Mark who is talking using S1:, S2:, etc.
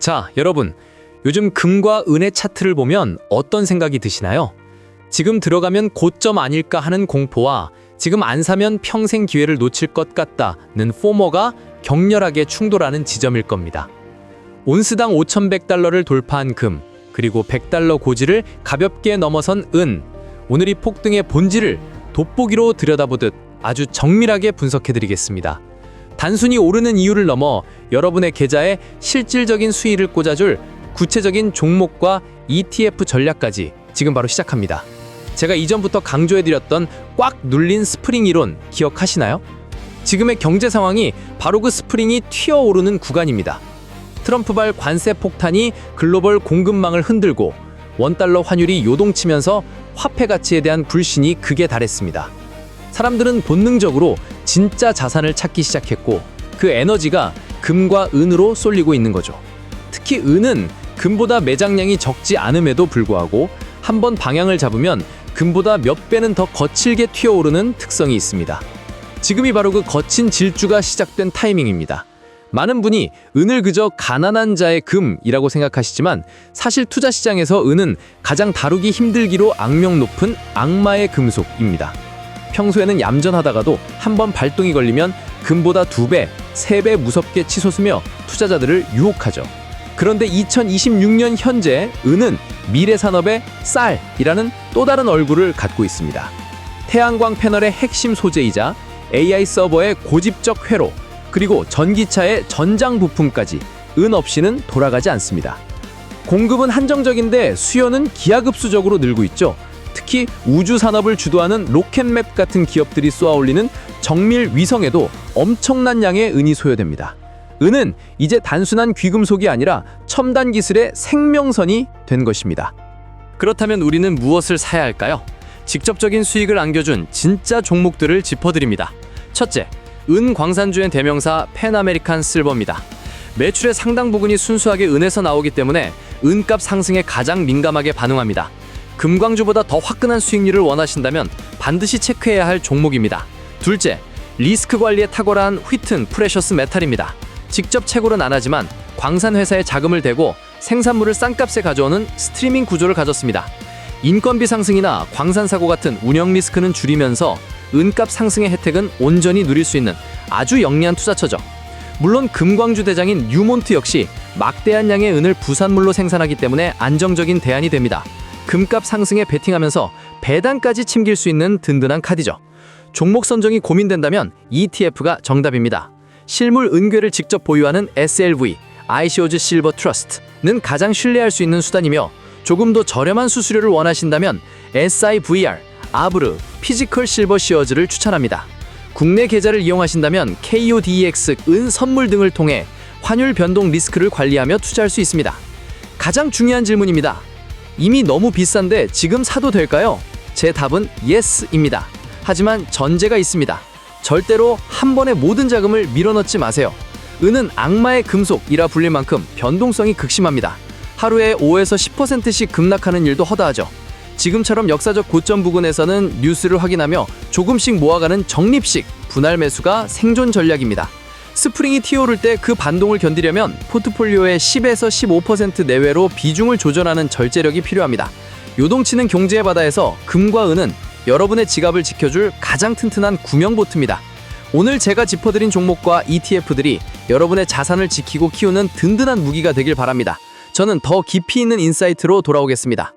S1: 자, 여러분. 요즘 금과 은의 차트를 보면 어떤 생각이 드시나요? 지금 들어가면 고점 아닐까 하는 공포와 지금 안 사면 평생 기회를 놓칠 것 같다는 포머가 격렬하게 충돌하는 지점일 겁니다. 온스당 5,100달러를 돌파한 금, 그리고 100달러 고지를 가볍게 넘어선 은, 오늘 이 폭등의 본질을 돋보기로 들여다보듯 아주 정밀하게 분석해드리겠습니다. 단순히 오르는 이유를 넘어 여러분의 계좌에 실질적인 수익을 꽂아줄 구체적인 종목과 ETF 전략까지 지금 바로 시작합니다. 제가 이전부터 강조해드렸던 꽉 눌린 스프링 이론 기억하시나요? 지금의 경제 상황이 바로 그 스프링이 튀어오르는 구간입니다. 트럼프발 관세 폭탄이 글로벌 공급망을 흔들고 원달러 환율이 요동치면서 화폐 가치에 대한 불신이 극에 달했습니다. 사람들은 본능적으로 진짜 자산을 찾기 시작했고 그 에너지가 금과 은으로 쏠리고 있는 거죠. 특히 은은 금보다 매장량이 적지 않음에도 불구하고 한 번 방향을 잡으면 금보다 몇 배는 더 거칠게 튀어오르는 특성이 있습니다. 지금이 바로 그 거친 질주가 시작된 타이밍입니다. 많은 분이 은을 그저 가난한 자의 금이라고 생각하시지만 사실 투자 시장에서 은은 가장 다루기 힘들기로 악명 높은 악마의 금속입니다. 평소에는 얌전하다가도 한 번 발동이 걸리면 금보다 두 배, 세 배 무섭게 치솟으며 투자자들을 유혹하죠. 그런데 2026년 현재 은은 미래 산업의 쌀이라는 또 다른 얼굴을 갖고 있습니다. 태양광 패널의 핵심 소재이자 AI 서버의 고집적 회로 그리고 전기차의 전장 부품까지 은 없이는 돌아가지 않습니다. 공급은 한정적인데 수요는 기하급수적으로 늘고 있죠. 특히 우주 산업을 주도하는 로켓맵 같은 기업들이 쏘아올리는 정밀 위성에도 엄청난 양의 은이 소요됩니다. 은은 이제 단순한 귀금속이 아니라 첨단 기술의 생명선이 된 것입니다. 그렇다면 우리는 무엇을 사야 할까요? 직접적인 수익을 안겨준 진짜 종목들을 짚어드립니다. 첫째, 은 광산주의 대명사 펜아메리칸 실버입니다. 매출의 상당 부분이 순수하게 은에서 나오기 때문에 은값 상승에 가장 민감하게 반응합니다. 금광주보다 더 화끈한 수익률을 원하신다면 반드시 체크해야 할 종목입니다. 둘째, 리스크 관리에 탁월한 휘튼 프레셔스 메탈입니다. 직접 채굴은 안 하지만 광산 회사에 자금을 대고 생산물을 싼값에 가져오는 스트리밍 구조를 가졌습니다. 인건비 상승이나 광산 사고 같은 운영 리스크는 줄이면서 은값 상승의 혜택은 온전히 누릴 수 있는 아주 영리한 투자처죠. 물론 금광주 대장인 뉴몬트 역시 막대한 양의 은을 부산물로 생산하기 때문에 안정적인 대안이 됩니다. 금값 상승에 베팅하면서 배당까지 침길 수 있는 든든한 카드죠. 종목 선정이 고민된다면 ETF가 정답입니다. 실물 은괴를 직접 보유하는 SLV, 아이시오즈 실버 트러스트는 가장 신뢰할 수 있는 수단이며 조금 더 저렴한 수수료를 원하신다면 SIVR, 아브르, 피지컬 실버 시어즈를 추천합니다. 국내 계좌를 이용하신다면 KODX, 은 선물 등을 통해 환율 변동 리스크를 관리하며 투자할 수 있습니다. 가장 중요한 질문입니다. 이미 너무 비싼데 지금 사도 될까요? 제 답은 예스입니다. 하지만 전제가 있습니다. 절대로 한 번에 모든 자금을 밀어넣지 마세요. 은은 악마의 금속이라 불릴 만큼 변동성이 극심합니다. 하루에 5에서 10%씩 급락하는 일도 허다하죠. 지금처럼 역사적 고점 부근에서는 뉴스를 확인하며 조금씩 모아가는 적립식 분할 매수가 생존 전략입니다. 스프링이 튀어오를 때 그 반동을 견디려면 포트폴리오의 10에서 15% 내외로 비중을 조절하는 절제력이 필요합니다. 요동치는 경제의 바다에서 금과 은은 여러분의 지갑을 지켜줄 가장 튼튼한 구명보트입니다. 오늘 제가 짚어드린 종목과 ETF들이 여러분의 자산을 지키고 키우는 든든한 무기가 되길 바랍니다. 저는 더 깊이 있는 인사이트로 돌아오겠습니다.